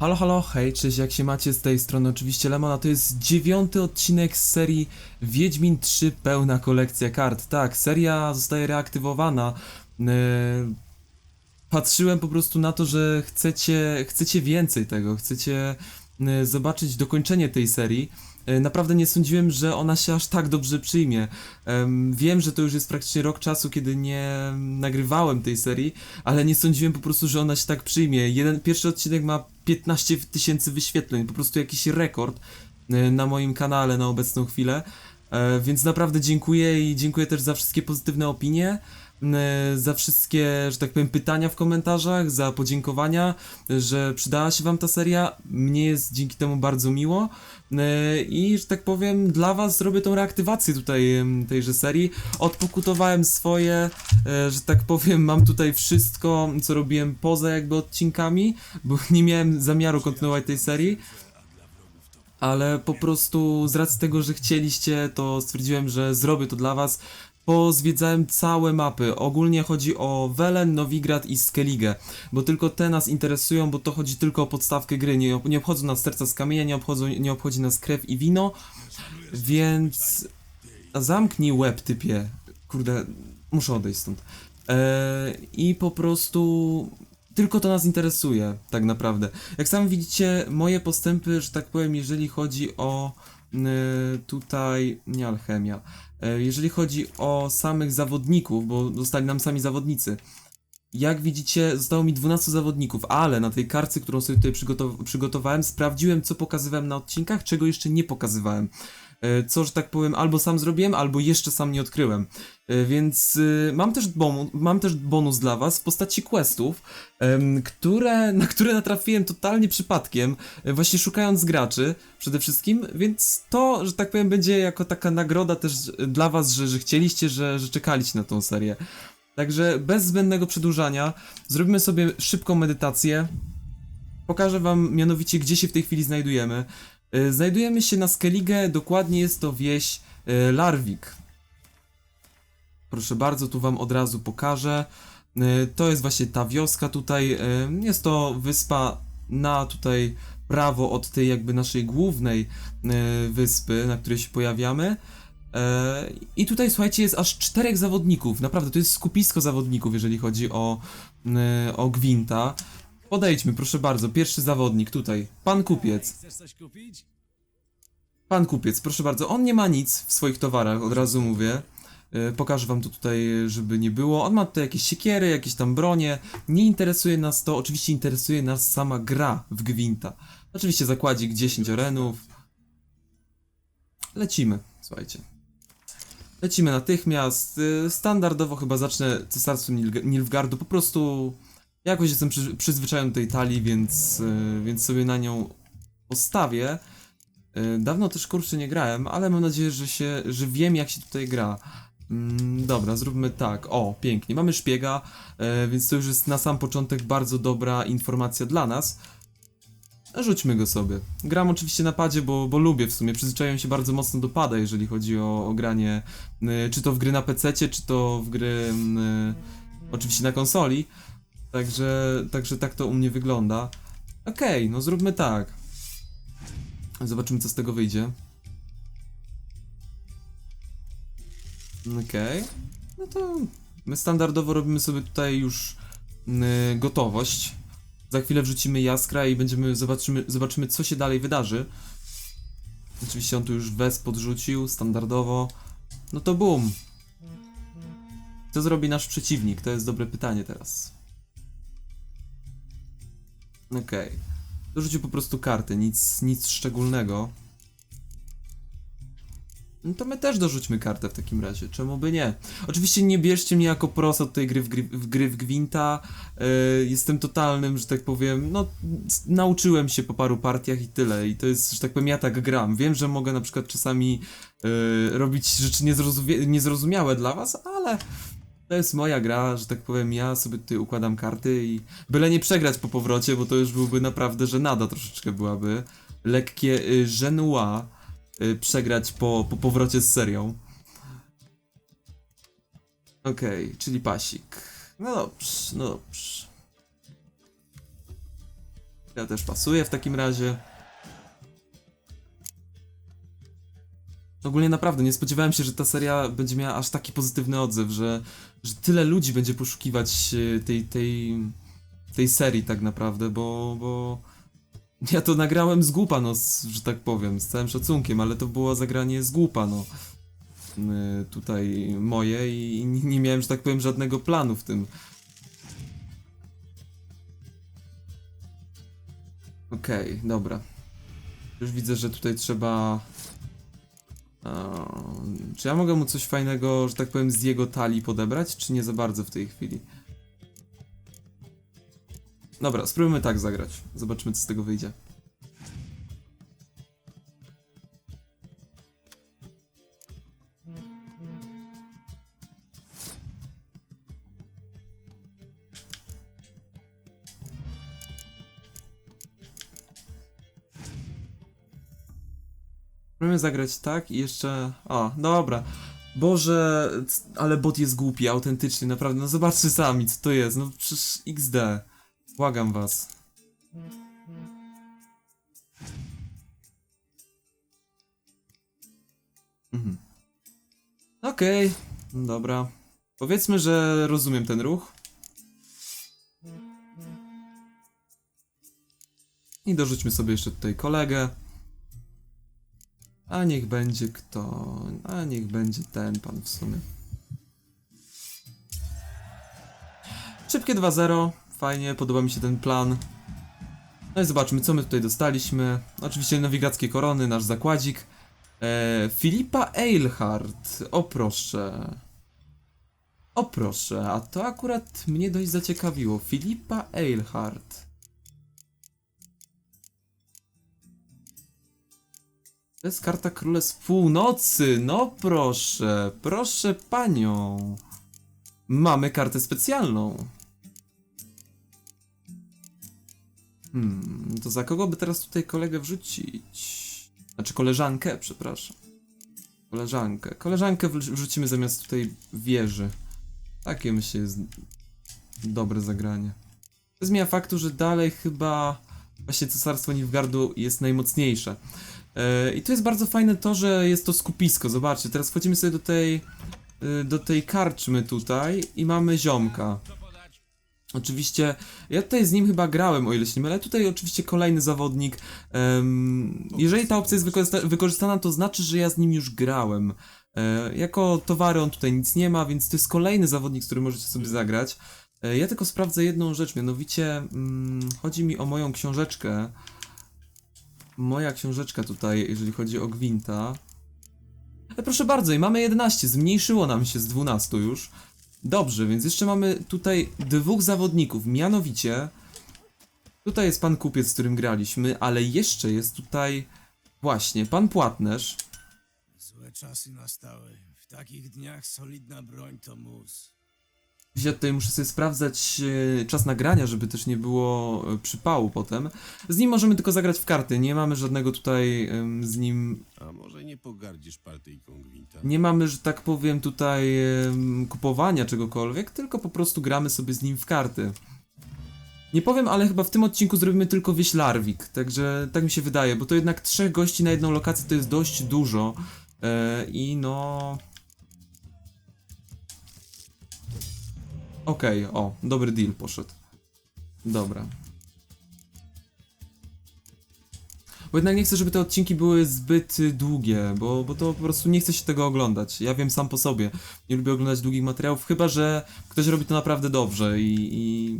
Halo, halo, hej, cześć, jak się macie z tej strony? Oczywiście Lemona, to jest dziewiąty odcinek z serii Wiedźmin 3 pełna kolekcja kart. Tak, seria zostaje reaktywowana. Yy, patrzyłem po prostu na to, że chcecie, chcecie więcej tego, chcecie zobaczyć dokończenie tej serii. Yy, Naprawdę nie sądziłem, że ona się aż tak dobrze przyjmie. Em, Wiem, że to już jest praktycznie rok czasu, kiedy nie nagrywałem tej serii, ale nie sądziłem po prostu, że ona się tak przyjmie. Jeden, pierwszy odcinek ma 15 tysięcy wyświetleń, po prostu jakiś rekord e, na moim kanale na obecną chwilę. E, Więc naprawdę dziękuję i dziękuję też za wszystkie pozytywne opinie, za wszystkie, że tak powiem, pytania w komentarzach, za podziękowania, że przydała się Wam ta seria. Mnie jest dzięki temu bardzo miło. E, I, że tak powiem, dla Was zrobię tą reaktywację tutaj tejże serii. Odpokutowałem swoje, e, że tak powiem, mam tutaj wszystko, co robiłem poza jakby odcinkami, bo nie miałem zamiaru kontynuować tej serii. Ale po prostu z racji tego, że chcieliście, to stwierdziłem, że zrobię to dla was. Pozwiedzałem całe mapy. Ogólnie chodzi o Welen, Nowigrad i Skellige, bo tylko te nas interesują, bo to chodzi tylko o podstawkę gry. Nie, nie obchodzą nas serca z kamienia, nie, obchodzą, nie obchodzi nas krew i wino, więc zamknij łeb, typie. Kurde, muszę odejść stąd. Eee, I po prostu tylko to nas interesuje, tak naprawdę. Jak sami widzicie, moje postępy, że tak powiem, jeżeli chodzi o y, tutaj, nie alchemia, jeżeli chodzi o samych zawodników, bo zostali nam sami zawodnicy. Jak widzicie, zostało mi 12 zawodników, ale na tej kartce, którą sobie tutaj przygotow- przygotowałem, sprawdziłem, co pokazywałem na odcinkach, czego jeszcze nie pokazywałem. E, Co, że tak powiem, albo sam zrobiłem, albo jeszcze sam nie odkryłem. E, Więc y, mam też, bonus, mam też bonus dla Was w postaci questów, które, na które natrafiłem totalnie przypadkiem, e, właśnie szukając graczy przede wszystkim, więc to, że tak powiem, będzie jako taka nagroda też dla Was, że, że chcieliście, że, że czekaliście na tą serię. Także bez zbędnego przedłużania zrobimy sobie szybką medytację. Pokażę Wam mianowicie, gdzie się w tej chwili znajdujemy. E, Znajdujemy się na Skellige, dokładnie jest to wieś e, Larvik. Proszę bardzo, tu wam od razu pokażę. E, To jest właśnie ta wioska tutaj. Jest to wyspa na tutaj prawo od tej jakby naszej głównej wyspy, na której się pojawiamy. I tutaj słuchajcie, jest aż czterech zawodników. Naprawdę, to jest skupisko zawodników, jeżeli chodzi o, o Gwinta. Podejdźmy, proszę bardzo. Pierwszy zawodnik tutaj. Pan kupiec. Chcesz coś kupić? Pan kupiec, proszę bardzo, on nie ma nic w swoich towarach, od razu mówię. E, Pokażę wam to tutaj, żeby nie było. On ma tutaj jakieś siekiery, jakieś tam bronie. Nie interesuje nas to, oczywiście interesuje nas sama gra w Gwinta. Oczywiście zakładzik 10 orenów. Lecimy, słuchajcie. Lecimy natychmiast. E, Standardowo chyba zacznę cesarstwem Nilg- Nilfgardu. Po prostu jakoś jestem przy, przyzwyczajony do tej talii, więc, e, więc sobie na nią postawię. Y, Dawno też kurczę nie grałem, ale mam nadzieję, że się, że wiem jak się tutaj gra. Mm, dobra, zróbmy tak. O, pięknie. Mamy szpiega, e, więc to już jest na sam początek bardzo dobra informacja dla nas. Rzućmy go sobie. Gram oczywiście na padzie, bo, bo lubię w sumie. Przyzwyczaiłem się bardzo mocno do pada, jeżeli chodzi o, o granie, czy to w gry na PC, czy to w gry y, oczywiście na konsoli. Także, także tak to u mnie wygląda. Okej, no zróbmy tak. Zobaczymy, co z tego wyjdzie. Okej. No to my standardowo robimy sobie tutaj już y, gotowość. Za chwilę wrzucimy jaskra i będziemy zobaczymy, zobaczymy, co się dalej wydarzy. Oczywiście on tu już wes podrzucił, standardowo. No to bum. Co zrobi nasz przeciwnik? To jest dobre pytanie teraz. Okej. Dorzucił po prostu karty, nic, nic szczególnego. No to my też dorzućmy kartę w takim razie, czemu by nie? Oczywiście nie bierzcie mnie jako pros od tej gry w, gry, w gry w Gwinta. Yy, jestem totalnym, że tak powiem, no nauczyłem się po paru partiach i tyle. I to jest, że tak powiem, ja tak gram. Wiem, że mogę na przykład czasami yy, robić rzeczy niezrozumiałe dla was, ale to jest moja gra, że tak powiem, ja sobie tutaj układam karty i byle nie przegrać po powrocie, bo to już byłby naprawdę żenada troszeczkę byłaby. Lekkie y, żenua y, przegrać po, po powrocie z serią. Okej, czyli pasik. No dobrze, no dobrze. Ja też pasuję w takim razie. Ogólnie naprawdę nie spodziewałem się, że ta seria będzie miała aż taki pozytywny odzew, że, że tyle ludzi będzie poszukiwać e, tej, tej, tej serii tak naprawdę, bo, bo ja to nagrałem z głupa, no, że tak powiem, z całym szacunkiem, ale to było zagranie z głupa, no. Y, Tutaj moje i nie miałem, że tak powiem, żadnego planu w tym. Okej, dobra. Już widzę, że tutaj trzeba. Czy ja mogę mu coś fajnego, że tak powiem, z jego talii podebrać, czy nie za bardzo w tej chwili? Dobra, spróbujmy tak zagrać. Zobaczymy, co z tego wyjdzie. Zagrać tak i jeszcze... O, dobra. Boże, ale bot jest głupi, autentycznie, naprawdę. No zobaczcie sami, co to jest. No przecież XD. Błagam was. Mhm. Okej, dobra. Powiedzmy, że rozumiem ten ruch. I dorzućmy sobie jeszcze tutaj kolegę. A niech będzie kto. A niech będzie ten pan w sumie. Szybkie 2-0. Fajnie, podoba mi się ten plan. No i zobaczmy, co my tutaj dostaliśmy. Oczywiście nawigackie korony, nasz zakładzik. E, Filipa Eilhart. O proszę. O proszę, a to akurat mnie dość zaciekawiło. Filipa Eilhart. To jest karta Królestw Północy. No proszę, proszę panią. Mamy kartę specjalną. Hmm, to za kogo by teraz tutaj kolegę wrzucić? Znaczy koleżankę, przepraszam. Koleżankę. Koleżankę wrzu- wrzucimy zamiast tutaj wieży. Takie myślę jest dobre zagranie. To zmienia faktu, że dalej chyba właśnie Cesarstwo Nilfgaardu jest najmocniejsze. E, I tu jest bardzo fajne to, że jest to skupisko. Zobaczcie, teraz wchodzimy sobie do tej y, do tej karczmy tutaj i mamy ziomka. Oczywiście, ja tutaj z nim chyba grałem, o ile się nie mylę, tutaj oczywiście kolejny zawodnik. Em, jeżeli ta opcja jest wykorzysta- wykorzystana, to znaczy, że ja z nim już grałem. E, jako towary on tutaj nic nie ma, więc to jest kolejny zawodnik, z którym możecie sobie zagrać. E, ja tylko sprawdzę jedną rzecz, mianowicie mm, chodzi mi o moją książeczkę. Moja książeczka tutaj, jeżeli chodzi o Gwinta. E, proszę bardzo, i mamy 11, zmniejszyło nam się z 12 już. Dobrze, więc jeszcze mamy tutaj dwóch zawodników, mianowicie tutaj jest pan kupiec, z którym graliśmy, ale jeszcze jest tutaj właśnie pan płatnerz. Złe czasy nastały. W takich dniach solidna broń to mus. Ja tutaj muszę sobie sprawdzać e, czas nagrania, żeby też nie było e, przypału potem. Z nim możemy tylko zagrać w karty, nie mamy żadnego tutaj z nim A może nie pogardzisz partyjką Gwinta? Nie mamy, że tak powiem, tutaj kupowania czegokolwiek, tylko po prostu gramy sobie z nim w karty. Nie powiem, ale chyba w tym odcinku zrobimy tylko wieś Larwik, także tak mi się wydaje, bo to jednak trzech gości na jedną lokację to jest dość dużo. E, I no. Okej, o, dobry deal poszedł. Dobra. Bo jednak nie chcę, żeby te odcinki były zbyt y, długie, bo, bo to po prostu nie chce się tego oglądać. Ja wiem sam po sobie. Nie lubię oglądać długich materiałów, chyba że ktoś robi to naprawdę dobrze i. i...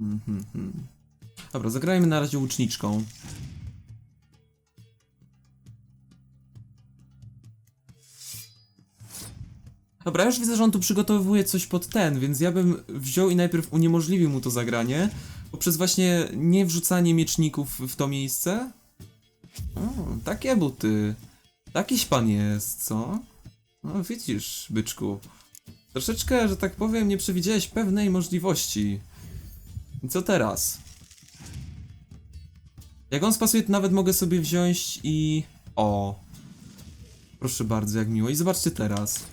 Mhm, mhm. Dobra, zagrajmy na razie łuczniczką. Dobra, ja już widzę, że on tu przygotowuje coś pod ten, więc ja bym wziął i najpierw uniemożliwił mu to zagranie, poprzez właśnie nie wrzucanie mieczników w to miejsce. O, takie buty. Takiś pan jest, co? No widzisz, byczku. Troszeczkę, że tak powiem, nie przewidziałeś pewnej możliwości. I co teraz? Jak on spasuje, to nawet mogę sobie wziąć i... O! Proszę bardzo, jak miło. I zobaczcie teraz.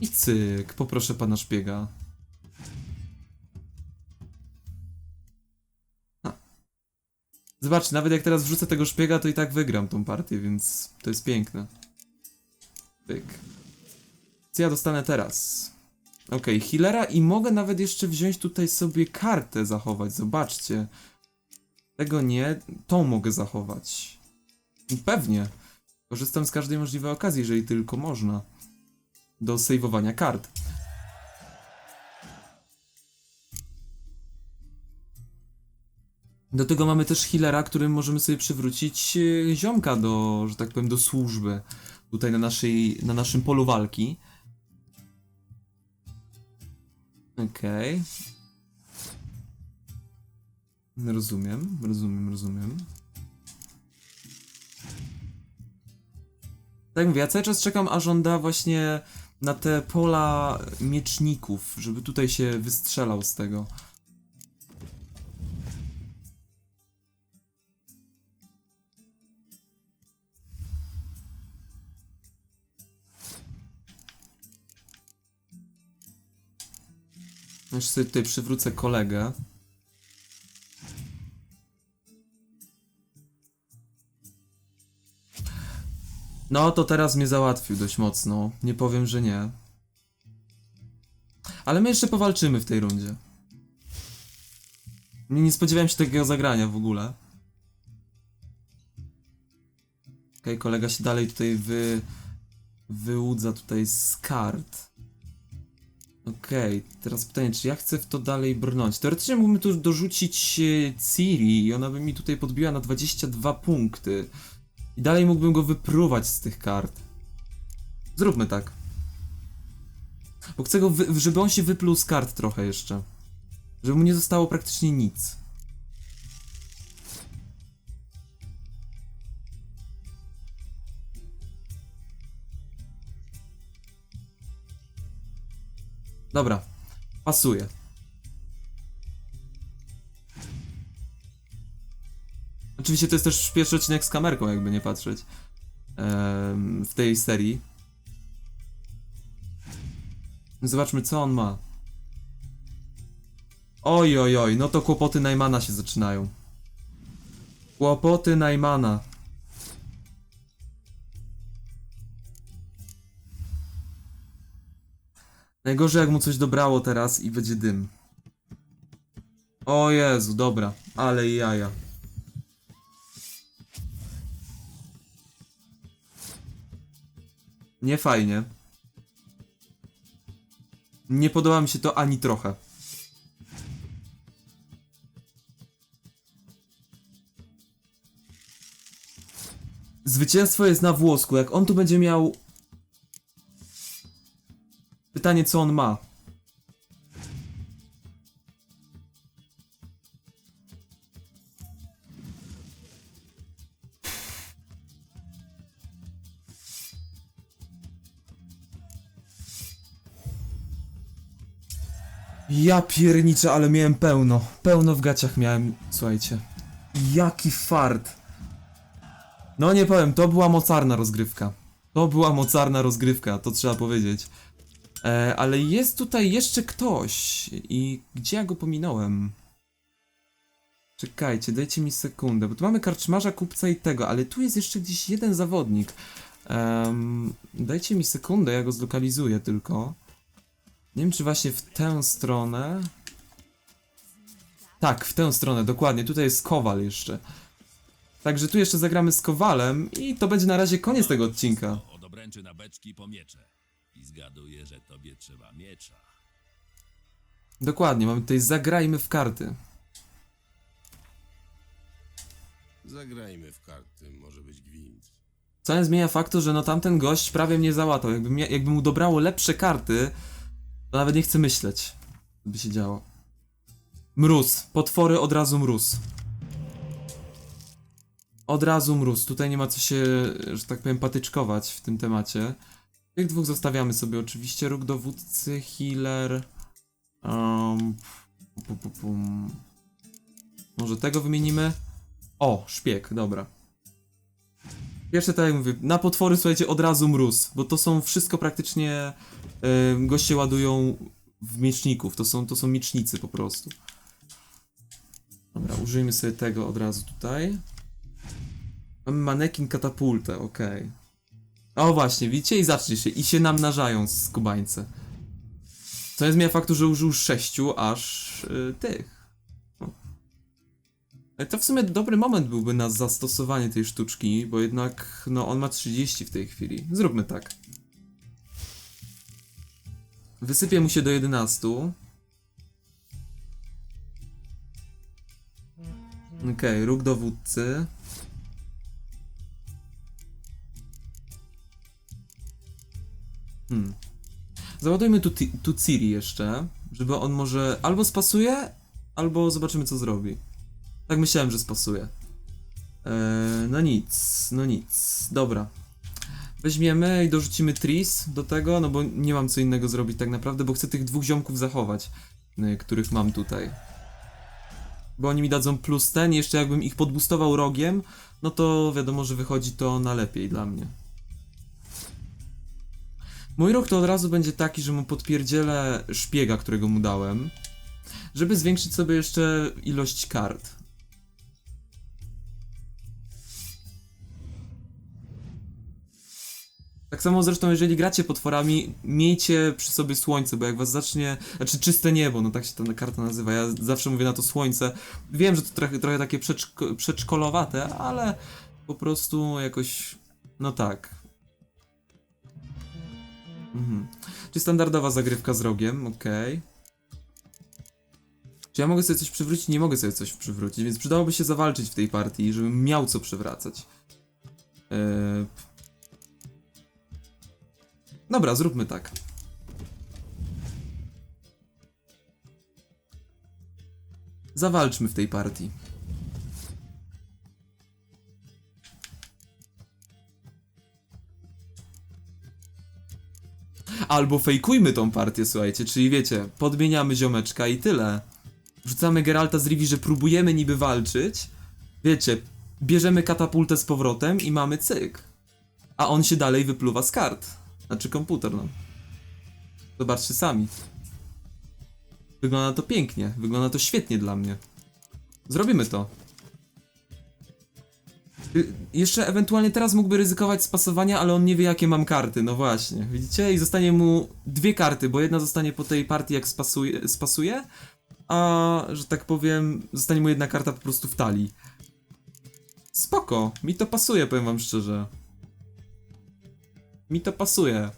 I cyk, poproszę pana szpiega. Zobacz, nawet jak teraz wrzucę tego szpiega, to i tak wygram tą partię, więc to jest piękne. Tyk. Co ja dostanę teraz? Okej, healera i mogę nawet jeszcze wziąć tutaj sobie kartę zachować, zobaczcie. Tego nie, tą mogę zachować. Pewnie. Korzystam z każdej możliwej okazji, jeżeli tylko można. Do sejwowania kart. Do tego mamy też healera, którym możemy sobie przywrócić e, ziomka do, że tak powiem, do służby. Tutaj na, naszej, na naszym polu walki. Okej. Rozumiem, rozumiem, rozumiem. Tak mówię, ja cały czas czekam, aż on da właśnie na te pola mieczników, żeby tutaj się wystrzelał z tego. Jeszcze sobie tutaj przywrócę kolegę. No to teraz mnie załatwił dość mocno. Nie powiem, że nie. Ale my jeszcze powalczymy w tej rundzie. Nie, nie spodziewałem się takiego zagrania w ogóle. Okej, kolega się dalej tutaj wy... wyłudza tutaj z kart. Okej, teraz pytanie, czy ja chcę w to dalej brnąć? Teoretycznie mógłbym tu dorzucić e, Ciri i ona by mi tutaj podbiła na 22 punkty. I dalej mógłbym go wypruwać z tych kart. Zróbmy tak. Bo chcę go, żeby on się wypluł z kart trochę jeszcze. Żeby mu nie zostało praktycznie nic. Dobra, pasuje. Oczywiście to jest też pierwszy odcinek z kamerką, jakby nie patrzeć. em, w tej serii. Zobaczmy, co on ma. Oj, oj, oj, no to kłopoty Najmana się zaczynają. Kłopoty Najmana. Najgorzej jak mu coś dobrało teraz i będzie dym. O Jezu, dobra, ale jaja. Nie fajnie. Nie podoba mi się to ani trochę. Zwycięstwo jest na włosku. Jak on tu będzie miał. Pytanie, co on ma. Ja pierniczę, ale miałem pełno. Pełno w gaciach miałem, słuchajcie. Jaki fart. No nie powiem, to była mocarna rozgrywka. To była mocarna rozgrywka, to trzeba powiedzieć. E, ale jest tutaj jeszcze ktoś. I gdzie ja go pominąłem? Czekajcie, dajcie mi sekundę, bo tu mamy karczmarza, kupca i tego, ale tu jest jeszcze gdzieś jeden zawodnik. Em, dajcie mi sekundę, ja go zlokalizuję tylko. Nie wiem, czy właśnie w tę stronę. Tak, w tę stronę, dokładnie. Tutaj jest Kowal jeszcze. Także tu jeszcze zagramy z Kowalem i to będzie na razie koniec tego odcinka. Od obręczy na beczki po miecze. I zgaduję, że tobie trzeba miecza. Dokładnie, mamy tutaj zagrajmy w karty. Zagrajmy w karty, może być gwint. Co nie zmienia faktu, że no tamten gość prawie mnie załatał. Jakby, mia- jakby mu dobrało lepsze karty, nawet nie chcę myśleć, co by się działo. Mróz. Potwory od razu mróz. Od razu mróz. Tutaj nie ma co się, że tak powiem, patyczkować w tym temacie. Tych dwóch zostawiamy sobie oczywiście. Róg dowódcy, healer. Um. Może tego wymienimy? O, szpieg, dobra. Pierwsze, tak jak mówię, na potwory, słuchajcie, od razu mróz, bo to są wszystko praktycznie, goście ładują w mieczników, to są, to są miecznicy po prostu. Dobra, użyjmy sobie tego od razu tutaj. Mamy manekin katapultę, okej. O właśnie, widzicie? I zacznie się. I się namnażają skubańce. Co nie zmienia faktu, że użył sześciu aż y, tych. To w sumie dobry moment byłby na zastosowanie tej sztuczki, bo jednak, no, on ma 30 w tej chwili. Zróbmy tak. Wysypię mu się do 11. Okej, róg dowódcy. Hmm. Załadujmy tu, tu Ciri jeszcze, żeby on może albo spasuje, albo zobaczymy co zrobi. Tak myślałem, że spasuje. Eee, no nic, no nic. Dobra. Weźmiemy i dorzucimy Tris do tego, no bo nie mam co innego zrobić tak naprawdę, bo chcę tych dwóch ziomków zachować, y, których mam tutaj. Bo oni mi dadzą plus ten, jeszcze jakbym ich podbustował rogiem, no to wiadomo, że wychodzi to na lepiej dla mnie. Mój ruch to od razu będzie taki, że mu podpierdzielę szpiega, którego mu dałem, żeby zwiększyć sobie jeszcze ilość kart. Tak samo zresztą, jeżeli gracie potworami, miejcie przy sobie słońce, bo jak was zacznie. Znaczy czyste niebo, no tak się ta karta nazywa. Ja zawsze mówię na to słońce. Wiem, że to trochę, trochę takie przedszko przedszkolowate, ale po prostu jakoś. No tak. Mhm. Czyli standardowa zagrywka z rogiem, okej. Czy ja mogę sobie coś przywrócić? Nie mogę sobie coś przywrócić, więc przydałoby się zawalczyć w tej partii, żebym miał co przywracać. Eee... Dobra, zróbmy tak. Zawalczmy w tej partii. Albo fejkujmy tą partię, słuchajcie, czyli wiecie, podmieniamy ziomeczka i tyle. Wrzucamy Geralta z Rivi, że próbujemy niby walczyć. Wiecie, bierzemy katapultę z powrotem i mamy cyk. A on się dalej wypluwa z kart. Znaczy komputer, no. Zobaczcie sami. Wygląda to pięknie, wygląda to świetnie dla mnie. Zrobimy to. Y, Jeszcze ewentualnie teraz mógłby ryzykować spasowania, ale on nie wie jakie mam karty, no właśnie. Widzicie? I zostanie mu dwie karty, bo jedna zostanie po tej partii jak spasuje, spasuje a że tak powiem, zostanie mu jedna karta po prostu w talii. Spoko, mi to pasuje, powiem wam szczerze. Mi to pasuje.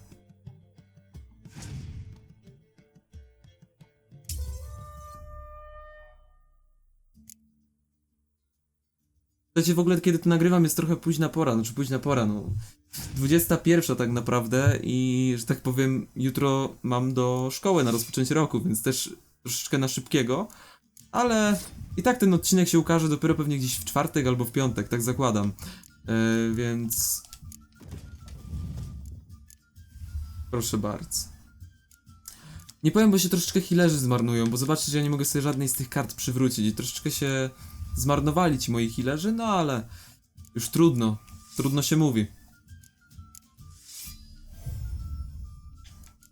Słuchajcie, w ogóle kiedy to nagrywam jest trochę późna pora, znaczy późna pora, no 21 tak naprawdę i, że tak powiem, jutro mam do szkoły na rozpoczęcie roku, więc też troszeczkę na szybkiego, ale i tak ten odcinek się ukaże dopiero pewnie gdzieś w czwartek albo w piątek, tak zakładam, yy, więc... Proszę bardzo. Nie powiem, bo się troszeczkę healerzy zmarnują, bo zobaczcie, że ja nie mogę sobie żadnej z tych kart przywrócić i troszeczkę się zmarnowali ci moi healerzy, no ale już trudno, trudno się mówi.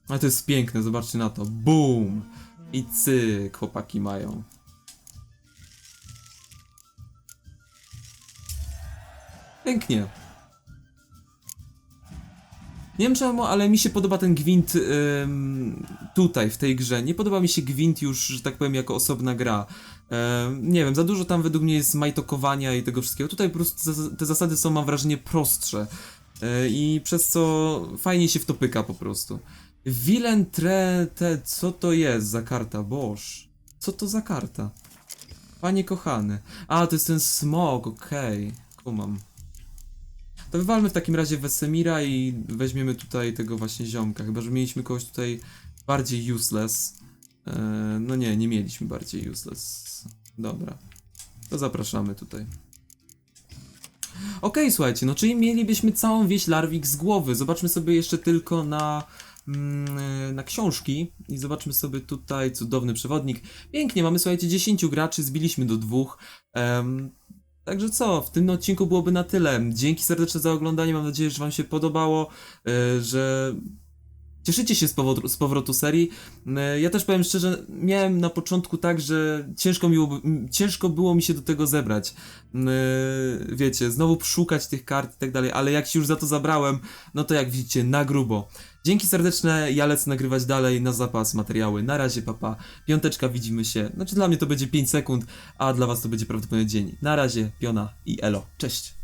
Ale to jest piękne, zobaczcie na to. Boom! I cyk, chłopaki mają. Pięknie. Nie wiem czemu, ale mi się podoba ten gwint ym, tutaj, w tej grze. Nie podoba mi się gwint już, że tak powiem, jako osobna gra. Ym, nie wiem, za dużo tam według mnie jest majtokowania i tego wszystkiego. Tutaj po prostu te zasady są, mam wrażenie, prostsze. Yy, I przez co fajnie się w to pyka po prostu. Wilen tre... te... co to jest za karta? Boż. Co to za karta? Panie kochany. A, to jest ten smog, okej. Kumam. To wywalmy w takim razie Wesemira i weźmiemy tutaj tego właśnie ziomka. Chyba, że mieliśmy kogoś tutaj bardziej useless. Eee, no nie, nie mieliśmy bardziej useless. Dobra. To zapraszamy tutaj. Okej, słuchajcie, no czyli mielibyśmy całą wieś Larwik z głowy. Zobaczmy sobie jeszcze tylko na, mm, na książki i zobaczmy sobie tutaj cudowny przewodnik. Pięknie, mamy słuchajcie 10 graczy, zbiliśmy do dwóch. Em, Także co, w tym odcinku byłoby na tyle. Dzięki serdeczne za oglądanie, mam nadzieję, że wam się podobało, e, że cieszycie się z powrotu, z powrotu serii. E, Ja też powiem szczerze, miałem na początku tak, że ciężko, mi, ciężko było mi się do tego zebrać. E, Wiecie, znowu szukać tych kart i tak dalej, ale jak się już za to zabrałem, no to jak widzicie, na grubo. Dzięki serdeczne, ja lecę nagrywać dalej na zapas materiały. Na razie, papa. Piąteczka, widzimy się. Znaczy dla mnie to będzie 5 sekund, a dla was to będzie prawdopodobnie dzień. Na razie, piona i elo. Cześć.